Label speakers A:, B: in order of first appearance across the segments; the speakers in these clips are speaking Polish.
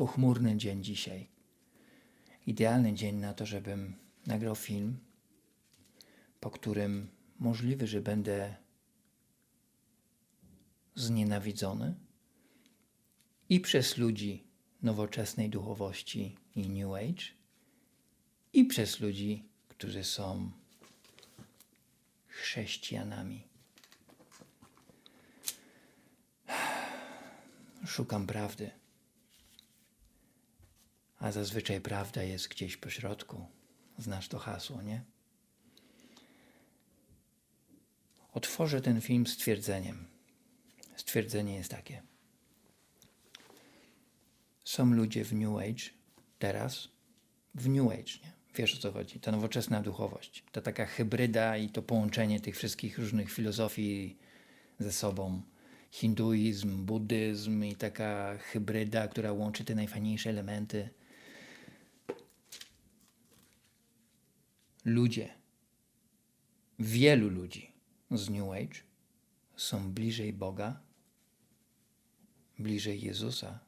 A: pochmurny dzień dzisiaj. Idealny dzień na to, żebym nagrał film, po którym możliwe, że będę znienawidzony i przez ludzi nowoczesnej duchowości i New Age, i przez ludzi, którzy są chrześcijanami. Szukam prawdy, a zazwyczaj prawda jest gdzieś po środku. Znasz to hasło, nie? Otworzę ten film stwierdzeniem. Stwierdzenie jest takie. Są ludzie w New Age teraz, w New Age, nie? Wiesz o co chodzi? Ta nowoczesna duchowość, ta taka hybryda i to połączenie tych wszystkich różnych filozofii ze sobą. Hinduizm, buddyzm i taka hybryda, która łączy te najfajniejsze elementy. Ludzie, wielu ludzi z New Age są bliżej Boga, bliżej Jezusa,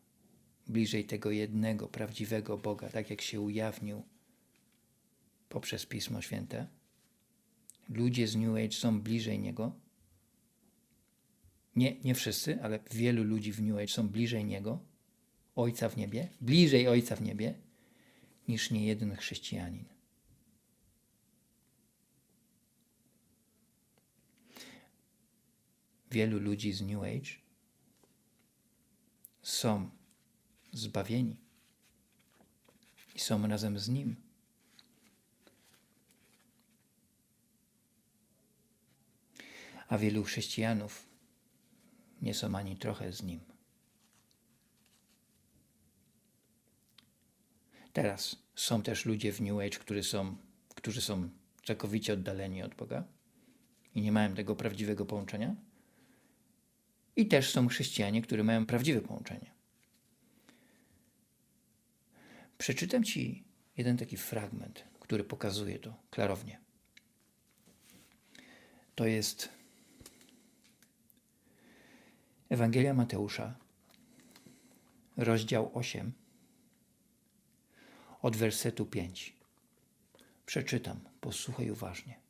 A: bliżej tego jednego prawdziwego Boga, tak jak się ujawnił poprzez Pismo Święte. Ludzie z New Age są bliżej Niego. Nie, nie wszyscy, ale wielu ludzi w New Age są bliżej Niego, Ojca w niebie, bliżej Ojca w niebie, niż nie jeden chrześcijanin. Wielu ludzi z New Age są zbawieni i są razem z Nim. A wielu chrześcijanów nie są ani trochę z Nim. Teraz są też ludzie w New Age, którzy są, którzy są całkowicie oddaleni od Boga i nie mają tego prawdziwego połączenia. I też są chrześcijanie, którzy mają prawdziwe połączenie. Przeczytam Ci jeden taki fragment, który pokazuje to klarownie. To jest Ewangelia Mateusza, rozdział 8, od wersetu 5. Przeczytam, posłuchaj uważnie,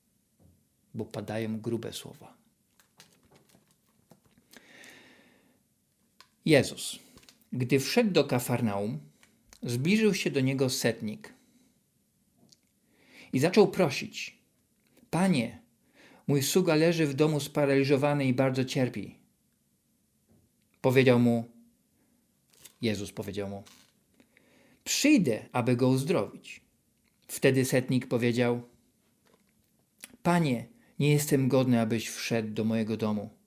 A: bo padają grube słowa. Jezus, gdy wszedł do Kafarnaum, zbliżył się do niego setnik i zaczął prosić: Panie, mój sługa leży w domu sparaliżowany i bardzo cierpi. Powiedział mu, Jezus powiedział mu: Przyjdę, aby go uzdrowić. Wtedy setnik powiedział: Panie, nie jestem godny, abyś wszedł do mojego domu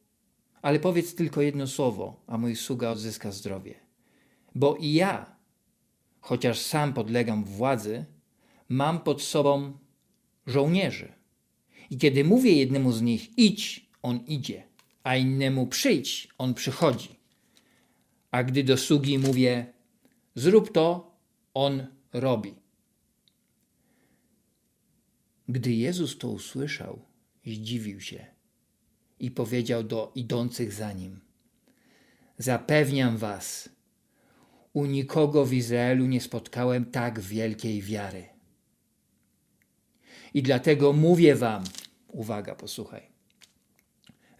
A: ale powiedz tylko jedno słowo, a mój sługa odzyska zdrowie. Bo i ja, chociaż sam podlegam władzy, mam pod sobą żołnierzy. I kiedy mówię jednemu z nich idź, on idzie, a innemu przyjdź, on przychodzi. A gdy do sługi mówię zrób to, on robi. Gdy Jezus to usłyszał, zdziwił się i powiedział do idących za nim: Zapewniam was, u nikogo w Izraelu nie spotkałem tak wielkiej wiary. I dlatego mówię wam, uwaga, posłuchaj.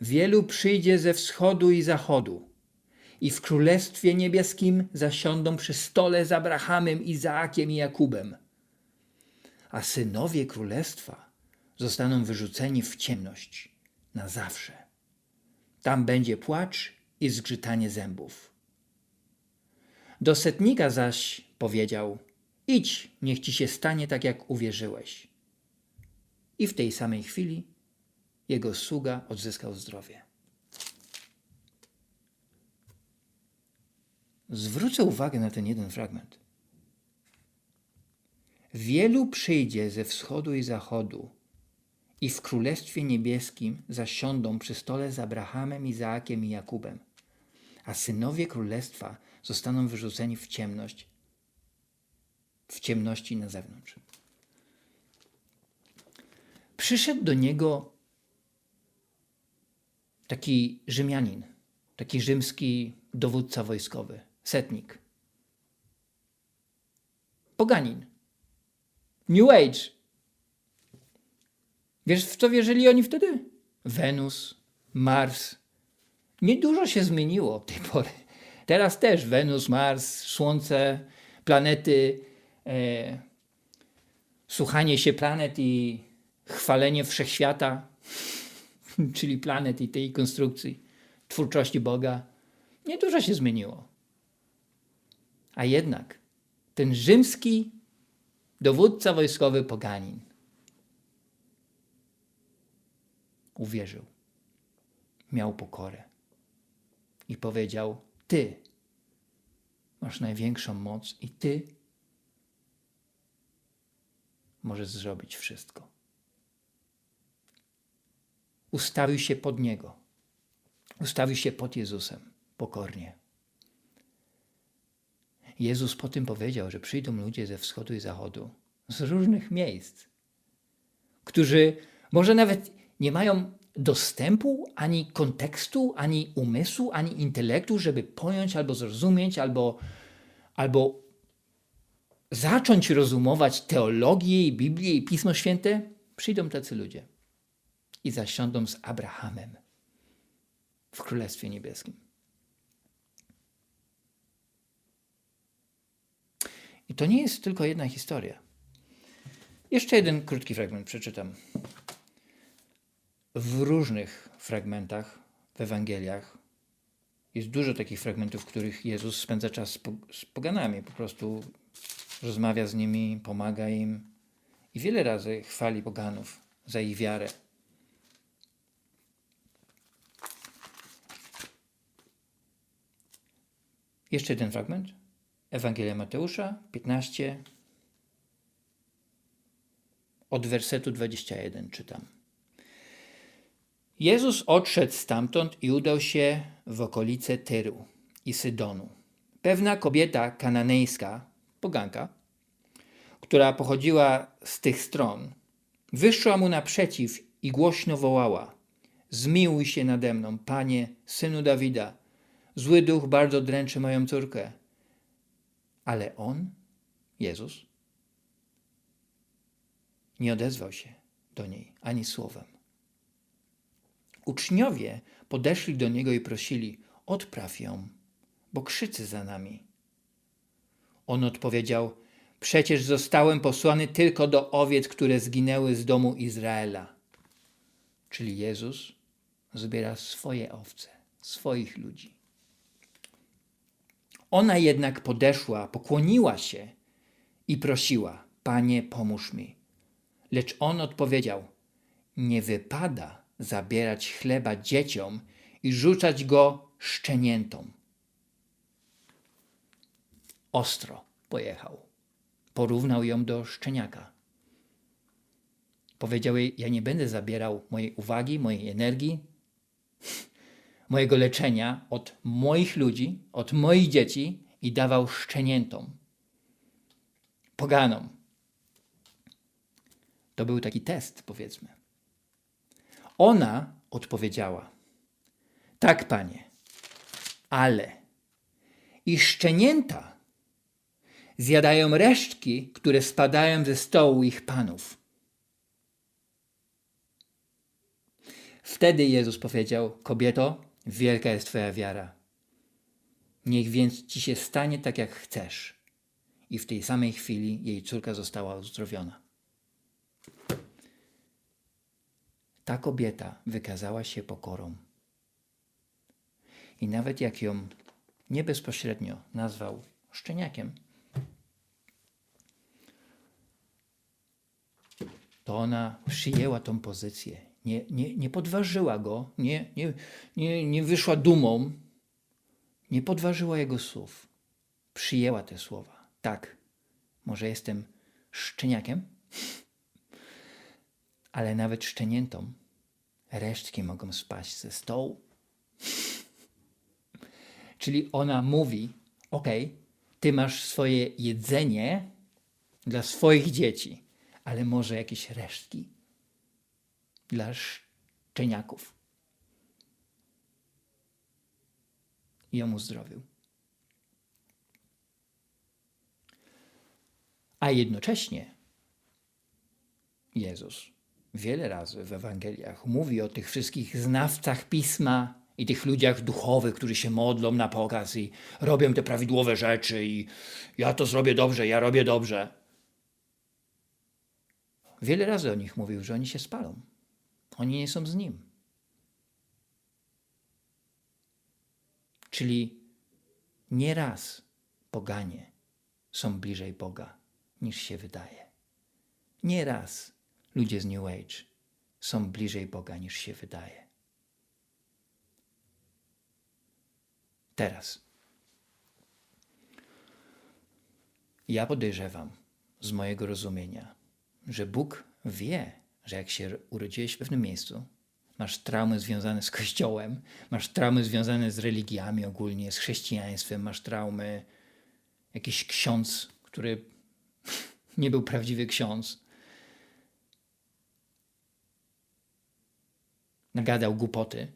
A: Wielu przyjdzie ze wschodu i zachodu, i w Królestwie Niebieskim zasiądą przy stole z Abrahamem, Izaakiem i Jakubem. A synowie Królestwa zostaną wyrzuceni w ciemność na zawsze. Tam będzie płacz i zgrzytanie zębów. Do setnika zaś powiedział: Idź, niech ci się stanie tak, jak uwierzyłeś. I w tej samej chwili jego sługa odzyskał zdrowie. Zwrócę uwagę na ten jeden fragment. Wielu przyjdzie ze wschodu i zachodu i w Królestwie Niebieskim zasiądą przy stole z Abrahamem, Izaakiem i Jakubem, a synowie Królestwa zostaną wyrzuceni w ciemność, w ciemności na zewnątrz. Przyszedł do niego taki Rzymianin, taki rzymski dowódca wojskowy, setnik. poganin. New Age. Wiesz, w co wierzyli oni wtedy? Wenus, Mars. Niedużo się zmieniło od tej pory. Teraz też Wenus, Mars, Słońce, planety, e, słuchanie się planet i chwalenie wszechświata, czyli planet i tej konstrukcji, twórczości Boga. Niedużo się zmieniło. A jednak ten rzymski dowódca wojskowy Poganin uwierzył, miał pokorę i powiedział: Ty masz największą moc i Ty możesz zrobić wszystko. Ustawił się pod Niego, ustawił się pod Jezusem pokornie. Jezus po tym powiedział, że przyjdą ludzie ze wschodu i zachodu, z różnych miejsc, którzy może nawet nie mają dostępu, ani kontekstu, ani umysłu, ani intelektu, żeby pojąć albo zrozumieć, albo, albo zacząć rozumować teologię i Biblię i Pismo Święte, przyjdą tacy ludzie i zasiądą z Abrahamem w Królestwie Niebieskim. I to nie jest tylko jedna historia. Jeszcze jeden krótki fragment przeczytam. W różnych fragmentach w Ewangeliach jest dużo takich fragmentów, w których Jezus spędza czas z, z poganami, po prostu rozmawia z nimi, pomaga im i wiele razy chwali poganów za ich wiarę. Jeszcze jeden fragment. Ewangelia Mateusza 15, od wersetu 21 czytam. Jezus odszedł stamtąd i udał się w okolice Tyru i Sydonu. Pewna kobieta kananejska, poganka, która pochodziła z tych stron, wyszła mu naprzeciw i głośno wołała: Zmiłuj się nade mną, panie, synu Dawida. Zły duch bardzo dręczy moją córkę. Ale on, Jezus, nie odezwał się do niej ani słowem. Uczniowie podeszli do niego i prosili: Odpraw ją, bo krzyczy za nami. On odpowiedział: Przecież zostałem posłany tylko do owiec, które zginęły z domu Izraela. Czyli Jezus zbiera swoje owce, swoich ludzi. Ona jednak podeszła, pokłoniła się i prosiła: Panie, pomóż mi. Lecz on odpowiedział: Nie wypada zabierać chleba dzieciom i rzucać go szczeniętom. Ostro pojechał. Porównał ją do szczeniaka. Powiedział jej: Ja nie będę zabierał mojej uwagi, mojej energii, mojego leczenia od moich ludzi, od moich dzieci i dawał szczeniętom, poganom. To był taki test, powiedzmy. Ona odpowiedziała: Tak, panie, ale i szczenięta zjadają resztki, które spadają ze stołu ich panów. Wtedy Jezus powiedział: Kobieto, wielka jest Twoja wiara. Niech więc ci się stanie tak, jak chcesz. I w tej samej chwili jej córka została uzdrowiona. Ta kobieta wykazała się pokorą. I nawet jak ją nie bezpośrednio nazwał szczeniakiem, to ona przyjęła tą pozycję. Nie, nie, nie podważyła go, nie, nie, nie, nie wyszła dumą, nie podważyła jego słów. Przyjęła te słowa. Tak, może jestem szczeniakiem, ale nawet szczeniętom resztki mogą spaść ze stołu. Czyli ona mówi: OK, ty masz swoje jedzenie dla swoich dzieci, ale może jakieś resztki dla szczeniaków. I ją uzdrowił. A jednocześnie Jezus wiele razy w Ewangeliach mówi o tych wszystkich znawcach pisma i tych ludziach duchowych, którzy się modlą na pokaz i robią te prawidłowe rzeczy i ja to zrobię dobrze, ja robię dobrze. Wiele razy o nich mówił, że oni się spalą. Oni nie są z nim. Czyli nieraz poganie są bliżej Boga niż się wydaje. Nieraz ludzie z New Age są bliżej Boga niż się wydaje. Teraz. Ja podejrzewam z mojego rozumienia, że Bóg wie, że jak się urodziłeś w pewnym miejscu, masz traumy związane z Kościołem, masz traumy związane z religiami ogólnie, z chrześcijaństwem, masz traumy, jakiś ksiądz, który nie był prawdziwy ksiądz, nagadał głupoty.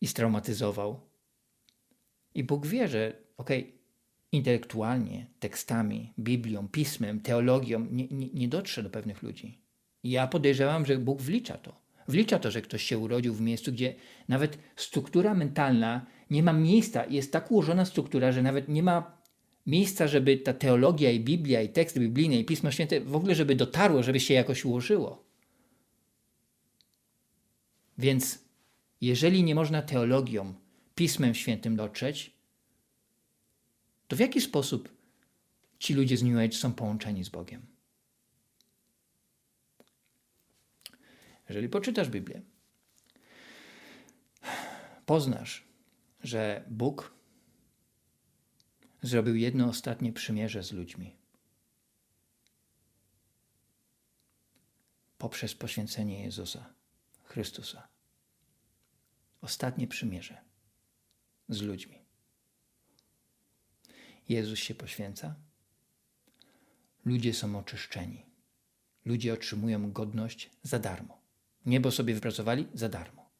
A: I straumatyzował. I Bóg wie, że okej, okay, intelektualnie, tekstami, Biblią, pismem, teologią nie, nie, nie dotrze do pewnych ludzi. I ja podejrzewam, że Bóg wlicza to. Wlicza to, że ktoś się urodził w miejscu, gdzie nawet struktura mentalna nie ma miejsca. Jest tak ułożona struktura, że nawet nie ma miejsca, żeby ta teologia i Biblia i teksty biblijne i Pismo Święte w ogóle, żeby dotarło, żeby się jakoś ułożyło. Więc jeżeli nie można teologią, Pismem Świętym dotrzeć, to w jaki sposób ci ludzie z New Age są połączeni z Bogiem? Jeżeli poczytasz Biblię, poznasz, że Bóg zrobił jedno ostatnie przymierze z ludźmi. Poprzez poświęcenie Jezusa, Chrystusa. Ostatnie przymierze z ludźmi. Jezus się poświęca, ludzie są oczyszczeni, ludzie otrzymują godność za darmo. Niebo sobie wypracowali za darmo.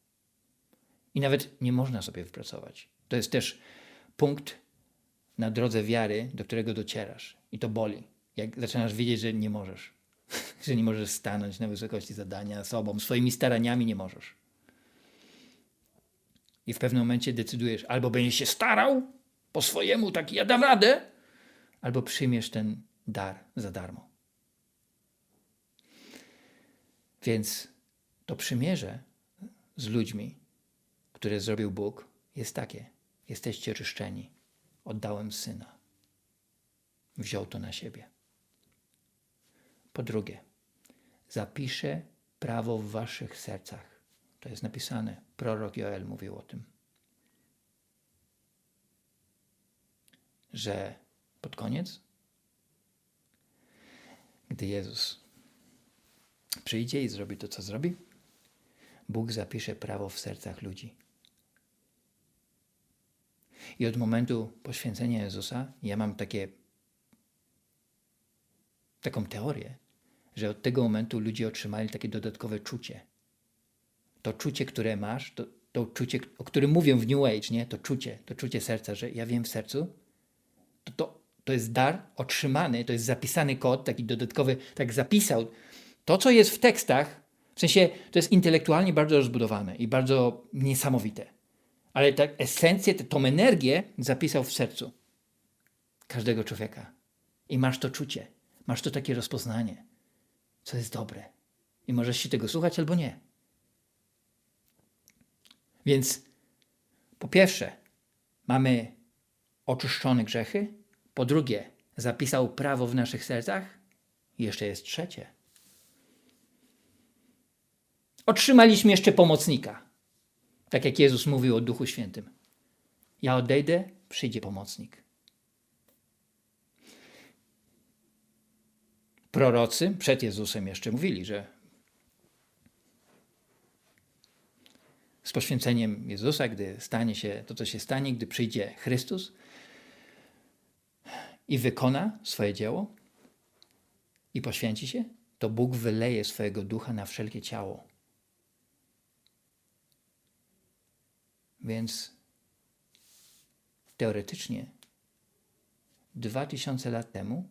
A: I nawet nie można sobie wypracować. To jest też punkt na drodze wiary, do którego docierasz. I to boli. Jak zaczynasz wiedzieć, że nie możesz. że nie możesz stanąć na wysokości zadania sobą, swoimi staraniami nie możesz. I w pewnym momencie decydujesz, albo będziesz się starał po swojemu, tak ja dam radę, albo przyjmiesz ten dar za darmo. Więc to przymierze z ludźmi, które zrobił Bóg, jest takie: jesteście oczyszczeni. Oddałem syna. Wziął to na siebie. Po drugie, zapiszę prawo w waszych sercach. To jest napisane. Prorok Joel mówił o tym. Że pod koniec, gdy Jezus przyjdzie i zrobi to, co zrobi, Bóg zapisze prawo w sercach ludzi. I od momentu poświęcenia Jezusa ja mam takie, taką teorię, że od tego momentu ludzie otrzymali takie dodatkowe czucie. To czucie, które masz, to, to czucie, o którym mówię w New Age, nie? to czucie, to czucie serca, że ja wiem w sercu, to, to, to jest dar otrzymany, to jest zapisany kod, taki dodatkowy, tak zapisał. To, co jest w tekstach, w sensie to jest intelektualnie bardzo rozbudowane i bardzo niesamowite. Ale tę esencję, tą energię zapisał w sercu każdego człowieka. I masz to czucie, masz to takie rozpoznanie, co jest dobre. I możesz się tego słuchać albo nie. Więc po pierwsze, mamy oczyszczone grzechy. Po drugie, zapisał prawo w naszych sercach. I jeszcze jest trzecie. Otrzymaliśmy jeszcze pomocnika. Tak jak Jezus mówił o Duchu Świętym. Ja odejdę, przyjdzie pomocnik. Prorocy przed Jezusem jeszcze mówili, że z poświęceniem Jezusa, gdy stanie się to, co się stanie, gdy przyjdzie Chrystus i wykona swoje dzieło i poświęci się, to Bóg wyleje swojego ducha na wszelkie ciało. Więc teoretycznie 2000 lat temu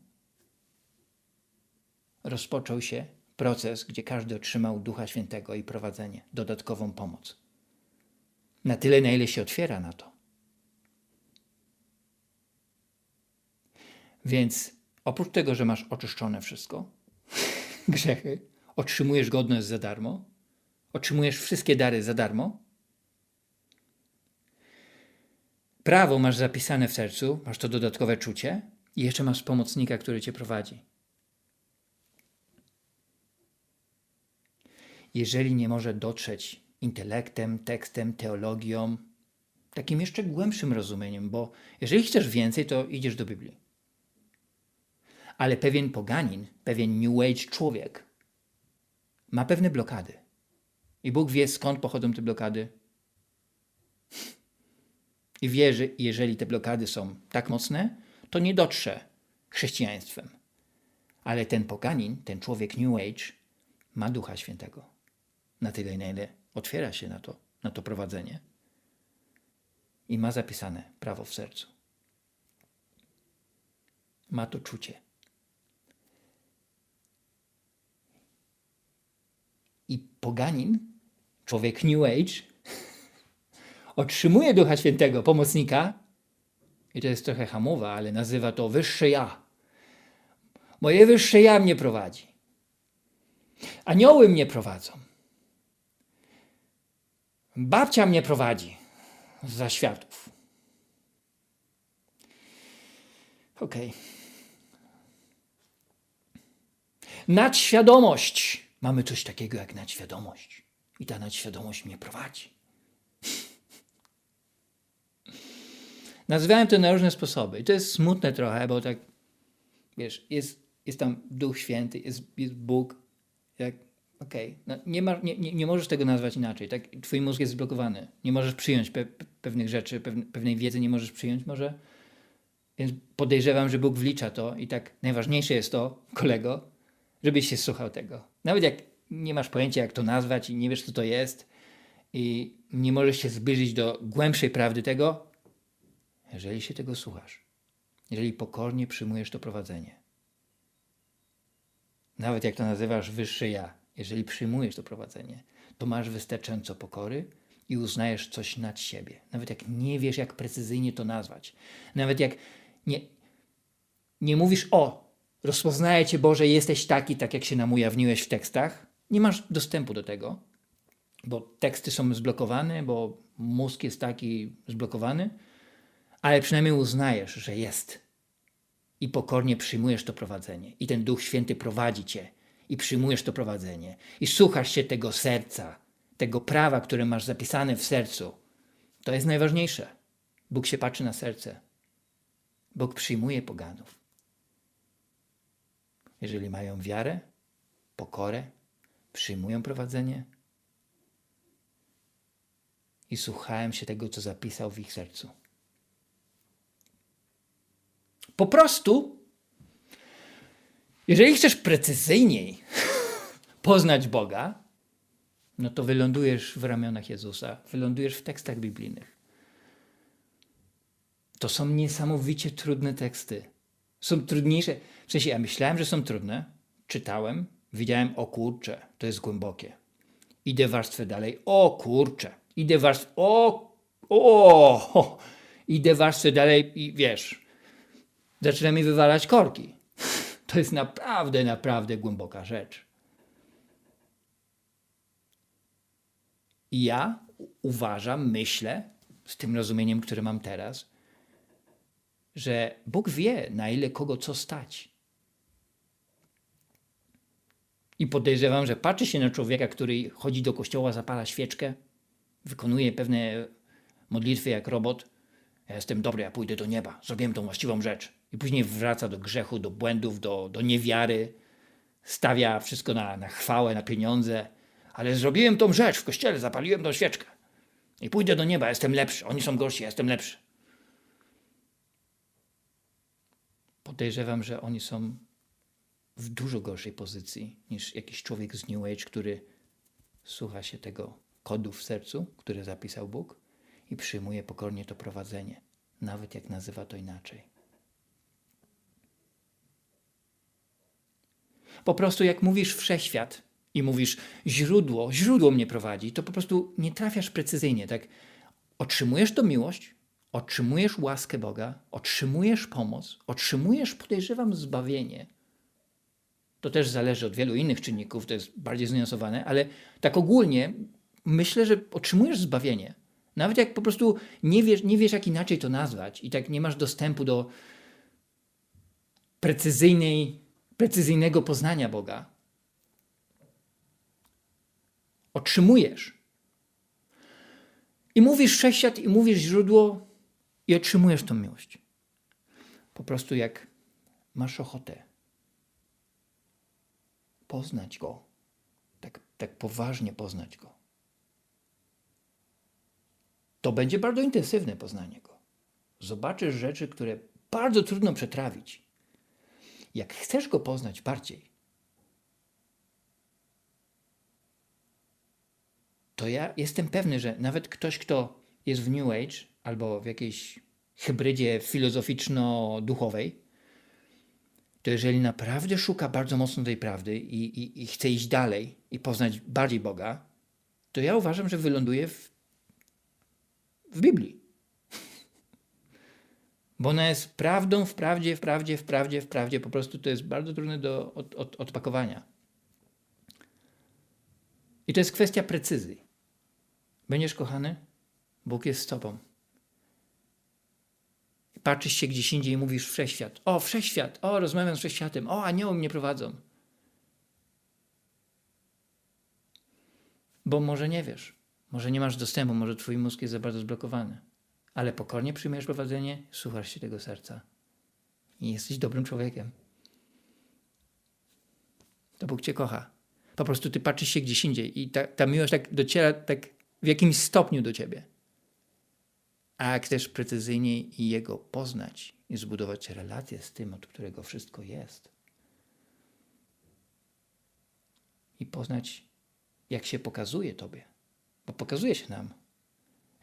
A: rozpoczął się proces, gdzie każdy otrzymał Ducha Świętego i prowadzenie, dodatkową pomoc. Na tyle, na ile się otwiera na to. Więc oprócz tego, że masz oczyszczone wszystko, grzechy, otrzymujesz godność za darmo, otrzymujesz wszystkie dary za darmo, prawo masz zapisane w sercu, masz to dodatkowe czucie i jeszcze masz pomocnika, który cię prowadzi. Jeżeli nie może dotrzeć intelektem, tekstem, teologią, takim jeszcze głębszym rozumieniem, bo jeżeli chcesz więcej, to idziesz do Biblii. Ale pewien poganin, pewien New Age człowiek ma pewne blokady. I Bóg wie, skąd pochodzą te blokady. I wie, że jeżeli te blokady są tak mocne, to nie dotrze chrześcijaństwem. Ale ten poganin, ten człowiek New Age, ma Ducha Świętego. Na tyle, na ile otwiera się na to, na to prowadzenie. I ma zapisane prawo w sercu. Ma to czucie. I poganin, człowiek New Age, otrzymuje Ducha Świętego, pomocnika, i to jest trochę hamowa, ale nazywa to wyższe ja. Moje wyższe ja mnie prowadzi. Anioły mnie prowadzą. Babcia mnie prowadzi za światów. Okej. Okay. Nadświadomość. Mamy coś takiego jak nadświadomość. I ta nadświadomość mnie prowadzi. Nazywałem to na różne sposoby. I to jest smutne trochę, bo tak, wiesz, jest, jest tam Duch Święty, jest, jest Bóg. Jak, okej, okay. no, nie, ma, nie, nie, nie możesz tego nazwać inaczej. Tak? Twój mózg jest zblokowany. Nie możesz przyjąć pe, pewnych rzeczy, pewne, pewnej wiedzy nie możesz przyjąć może. Więc podejrzewam, że Bóg wlicza to i tak najważniejsze jest to, kolego, żebyś się słuchał tego. Nawet jak nie masz pojęcia, jak to nazwać i nie wiesz, co to jest i nie możesz się zbliżyć do głębszej prawdy tego, jeżeli się tego słuchasz, jeżeli pokornie przyjmujesz to prowadzenie. Nawet jak to nazywasz wyższy ja, jeżeli przyjmujesz to prowadzenie, to masz wystarczająco pokory i uznajesz coś nad siebie. Nawet jak nie wiesz, jak precyzyjnie to nazwać. Nawet jak nie, nie mówisz, o, rozpoznaję Cię Boże, jesteś taki, tak jak się nam ujawniłeś w tekstach, nie masz dostępu do tego, bo teksty są zblokowane, bo mózg jest taki zblokowany, ale przynajmniej uznajesz, że jest. I pokornie przyjmujesz to prowadzenie. I ten Duch Święty prowadzi cię. I przyjmujesz to prowadzenie. I słuchasz się tego serca, tego prawa, które masz zapisane w sercu. To jest najważniejsze. Bóg się patrzy na serce. Bóg przyjmuje poganów. Jeżeli mają wiarę, pokorę, przyjmują prowadzenie i słuchają się tego, co zapisał w ich sercu. Po prostu, jeżeli chcesz precyzyjniej poznać Boga, no to wylądujesz w ramionach Jezusa, wylądujesz w tekstach biblijnych. To są niesamowicie trudne teksty. Są trudniejsze. W sensie, ja myślałem, że są trudne. Czytałem, widziałem, o kurcze, to jest głębokie. Idę warstwę dalej, o kurcze. Idę warstwę, o, o, idę warstwę dalej i wiesz, zaczyna mi wywalać korki. To jest naprawdę, naprawdę głęboka rzecz. I ja uważam, myślę, z tym rozumieniem, które mam teraz, że Bóg wie, na ile kogo co stać. I podejrzewam, że patrzy się na człowieka, który chodzi do kościoła, zapala świeczkę, wykonuje pewne modlitwy jak robot. Ja jestem dobry, ja pójdę do nieba, zrobiłem tą właściwą rzecz. I później wraca do grzechu, do błędów, do, do niewiary, stawia wszystko na, na chwałę, na pieniądze. Ale zrobiłem tą rzecz w kościele, zapaliłem tą świeczkę. I pójdę do nieba, jestem lepszy. Oni są gorsi, ja jestem lepszy. Podejrzewam, że oni są w dużo gorszej pozycji niż jakiś człowiek z New Age, który słucha się tego kodu w sercu, który zapisał Bóg i przyjmuje pokornie to prowadzenie, nawet jak nazywa to inaczej. Po prostu jak mówisz wszechświat i mówisz źródło, źródło mnie prowadzi, to po prostu nie trafiasz precyzyjnie, tak? Otrzymujesz to miłość, otrzymujesz łaskę Boga, otrzymujesz pomoc, otrzymujesz, podejrzewam, zbawienie. To też zależy od wielu innych czynników, to jest bardziej zniuansowane, ale tak ogólnie myślę, że otrzymujesz zbawienie. Nawet jak po prostu nie wiesz, nie wiesz, jak inaczej to nazwać i tak nie masz dostępu do precyzyjnej, precyzyjnego poznania Boga, otrzymujesz. I mówisz wszechświat, i mówisz źródło, i otrzymujesz tą miłość. Po prostu jak masz ochotę poznać Go, tak, tak poważnie poznać Go, to będzie bardzo intensywne poznanie Go. Zobaczysz rzeczy, które bardzo trudno przetrawić. Jak chcesz Go poznać bardziej, to ja jestem pewny, że nawet ktoś, kto jest w New Age albo w jakiejś hybrydzie filozoficzno-duchowej, to jeżeli naprawdę szuka bardzo mocno tej prawdy i, i, i chce iść dalej i poznać bardziej Boga, to ja uważam, że wyląduje w, w Biblii. Bo ona jest prawdą w prawdzie, w prawdzie, w prawdzie, w prawdzie. Po prostu to jest bardzo trudne do od, od, odpakowania. I to jest kwestia precyzji. Będziesz kochany? Bóg jest z tobą. Patrzysz się gdzieś indziej i mówisz wszechświat. O, wszechświat! O, rozmawiam z wszechświatem. O, anioły mnie prowadzą. Bo może nie wiesz. Może nie masz dostępu, może twój mózg jest za bardzo zblokowany. Ale pokornie przyjmujesz prowadzenie, słuchasz się tego serca. I jesteś dobrym człowiekiem. To Bóg cię kocha. Po prostu ty patrzysz się gdzieś indziej i ta, ta miłość tak dociera tak w jakimś stopniu do ciebie. A jak chcesz precyzyjniej Jego poznać i zbudować relację z tym, od którego wszystko jest. I poznać, jak się pokazuje Tobie. Bo pokazuje się nam.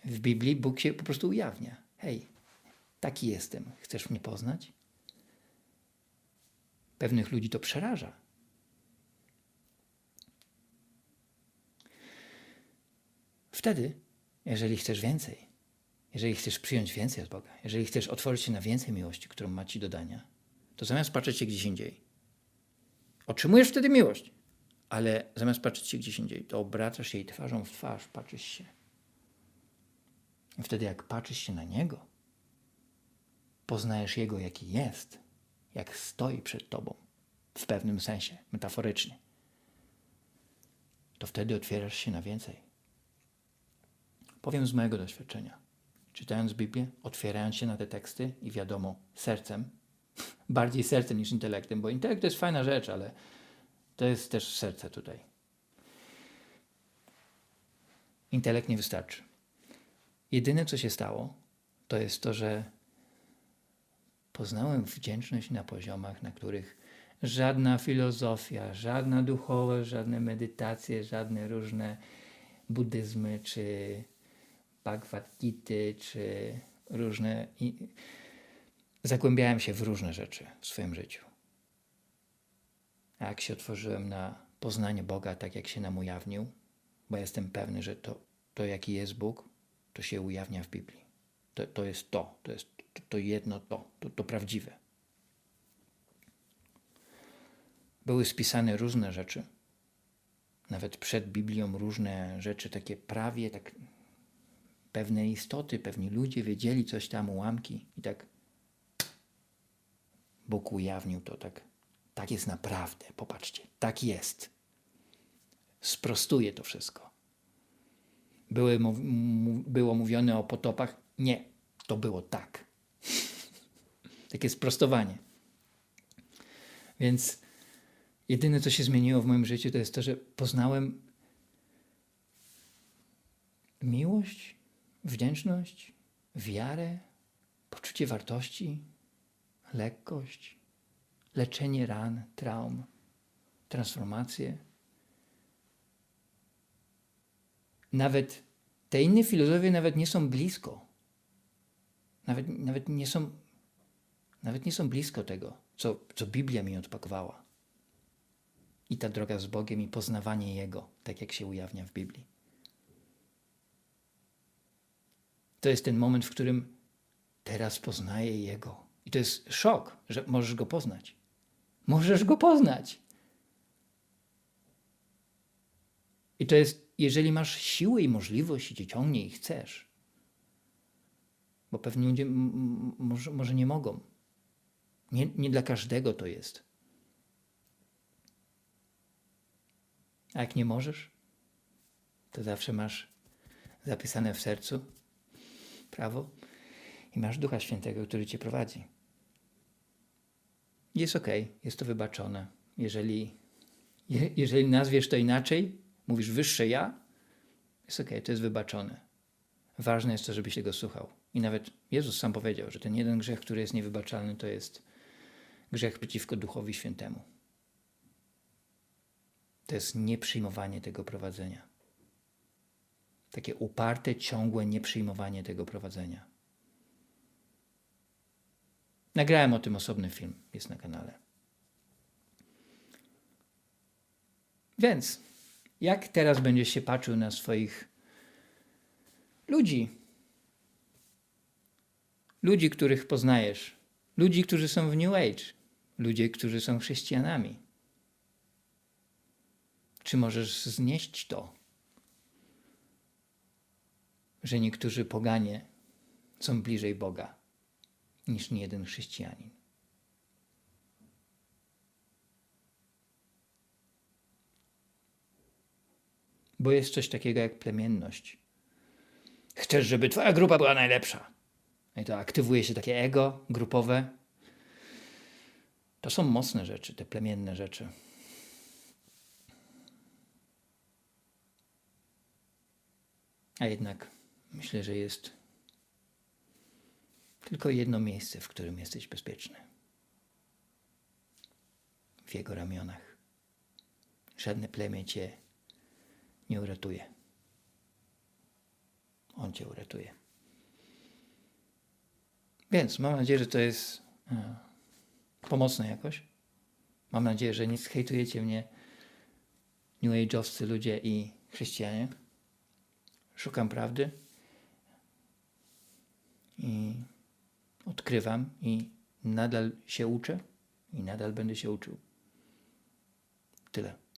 A: W Biblii Bóg się po prostu ujawnia. Hej, taki jestem. Chcesz mnie poznać? Pewnych ludzi to przeraża. Wtedy, jeżeli chcesz więcej, jeżeli chcesz przyjąć więcej od Boga, jeżeli chcesz otworzyć się na więcej miłości, którą ma Ci do dania, to zamiast patrzeć się gdzieś indziej, otrzymujesz wtedy miłość, ale zamiast patrzeć się gdzieś indziej, to obracasz się jej twarzą w twarz, patrzysz się. I wtedy, jak patrzysz się na Niego, poznajesz Jego, jaki jest, jak stoi przed Tobą, w pewnym sensie, metaforycznie, to wtedy otwierasz się na więcej. Powiem z mojego doświadczenia. Czytając Biblię, otwierając się na te teksty i wiadomo, sercem, bardziej sercem niż intelektem, bo intelekt to jest fajna rzecz, ale to jest też serce tutaj. Intelekt nie wystarczy. Jedyne, co się stało, to jest to, że poznałem wdzięczność na poziomach, na których żadna filozofia, żadna duchowość, żadne medytacje, żadne różne buddyzmy czy Bhagavad Gita, czy różne. Zagłębiałem się w różne rzeczy w swoim życiu. A jak się otworzyłem na poznanie Boga, tak jak się nam ujawnił, bo jestem pewny, że to, to jaki jest Bóg, to się ujawnia w Biblii. To, to jest to, to jest to, to jedno to, to, to prawdziwe. Były spisane różne rzeczy, nawet przed Biblią różne rzeczy, takie prawie tak pewne istoty, pewni ludzie wiedzieli coś tam, ułamki i tak Bóg ujawnił to tak. Tak jest naprawdę, popatrzcie, tak jest. Sprostuje to wszystko. Były, było mówione o potopach? Nie, to było tak. Takie sprostowanie. Więc jedyne, co się zmieniło w moim życiu, to jest to, że poznałem miłość wdzięczność, wiarę, poczucie wartości, lekkość, leczenie ran, traum, transformację. Nawet te inne filozofie nawet nie są blisko. Nawet, nawet nie są nawet nie są blisko tego, co, co Biblia mi odpakowała. I ta droga z Bogiem i poznawanie Jego, tak jak się ujawnia w Biblii. To jest ten moment, w którym teraz poznaję Jego. I to jest szok, że możesz Go poznać. Możesz Go poznać. I to jest, jeżeli masz siłę i możliwość i cię ciągnie i chcesz. Bo pewnie ludzie może, może nie mogą. Nie, nie dla każdego to jest. A jak nie możesz, to zawsze masz zapisane w sercu prawo i masz Ducha Świętego, który cię prowadzi. Jest ok, jest to wybaczone. Jeżeli, je, jeżeli nazwiesz to inaczej, mówisz wyższe ja, jest ok, to jest wybaczone. Ważne jest to, żebyś tego słuchał. I nawet Jezus sam powiedział, że ten jeden grzech, który jest niewybaczalny, to jest grzech przeciwko Duchowi Świętemu. To jest nieprzyjmowanie tego prowadzenia. Takie uparte, ciągłe nieprzyjmowanie tego prowadzenia. Nagrałem o tym osobny film, jest na kanale. Więc, jak teraz będziesz się patrzył na swoich ludzi, ludzi, których poznajesz, ludzi, którzy są w New Age, ludzie, którzy są chrześcijanami. Czy możesz znieść to, że niektórzy poganie są bliżej Boga niż niejeden chrześcijanin? Bo jest coś takiego jak plemienność. Chcesz, żeby twoja grupa była najlepsza. I to aktywuje się takie ego grupowe. To są mocne rzeczy, te plemienne rzeczy. A jednak myślę, że jest tylko jedno miejsce, w którym jesteś bezpieczny. W jego ramionach. Żadne plemię cię nie uratuje. On cię uratuje. Więc mam nadzieję, że to jest e, pomocne jakoś. Mam nadzieję, że nie zhejtujecie mnie New Age'owscy ludzie i chrześcijanie. Szukam prawdy i odkrywam i nadal się uczę i nadal będę się uczył. Tyle.